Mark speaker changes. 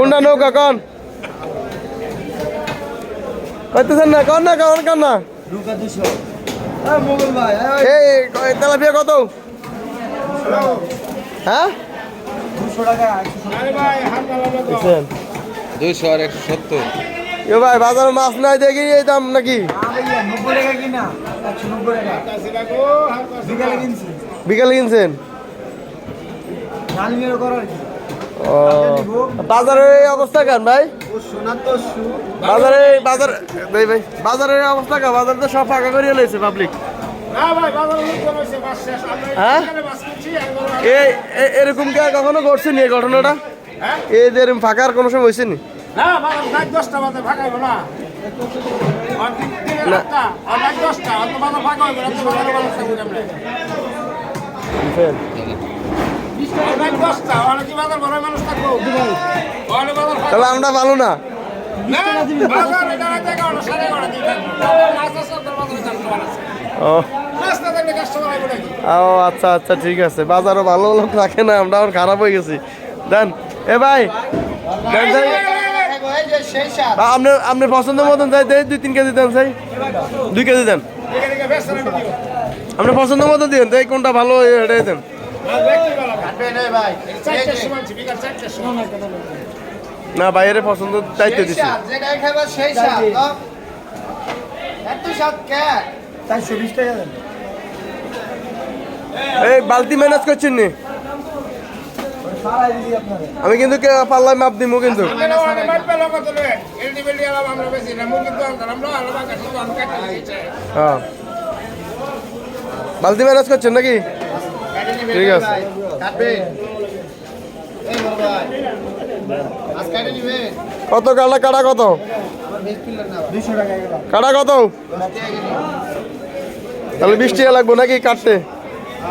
Speaker 1: কোনটা নৌকা, কন? কইতেছেন না, কন না, কন কন না? এই তেলাপিয়া কত? হ্যাঁ?
Speaker 2: দুশো
Speaker 3: আর একশো সত্তর
Speaker 1: এ ভাই, বাজারে মাছ নাই দেখি, এই দাম নাকি?
Speaker 2: বিকালে
Speaker 1: কিনছেন? বাজারের এই অবস্থা কেন ভাই? বাজারে বাজার ভাই ভাই বাজারের অবস্থা কেন? বাজার তো সব ফাঁকা করিয়ে লইছে পাবলিক হ্যাঁ? এরকম কি আর কখনো ঘটছে নি এই ঘটনাটা? এই যে এরকম ফাঁকার কোনো সময় হয়েছে নি
Speaker 4: না। আর দিন- আর? আর
Speaker 1: তাহলে আমরা ভালো না
Speaker 4: আপনার।
Speaker 1: ও? ও আচ্ছা আচ্ছা ঠিক আছে বাজারও ভালো লোক রাখে না, আমরা এখন খারাপ হয়ে গেছি দেন, এ ভাই, দেন
Speaker 2: সেই
Speaker 1: আপনি পছন্দের মতন যাই দেই দুই, তিন কেজি দেন চাই দুই কেজি দেন আপনি পছন্দের মতো দিন তাই কোনটা ভালো এটাই দেন
Speaker 4: না।
Speaker 1: বাইরে পছন্দ দায়িত্ব দিচ্ছি এই, বালতি ম্যানেজ করছেন নি আমি কিন্তু পাল্লায় মাপ দিব কিন্তু। হ্যাঁ বালতি ম্যানেজ করছেন নাকি ঠিক আছে।
Speaker 2: কাটবে। এই বড় ভাই। আজ কাটে নিবে।
Speaker 1: কত কাটা কাটা কত? কাটা কত? তাহলে বৃষ্টি লাগবো নাকি কাটতে?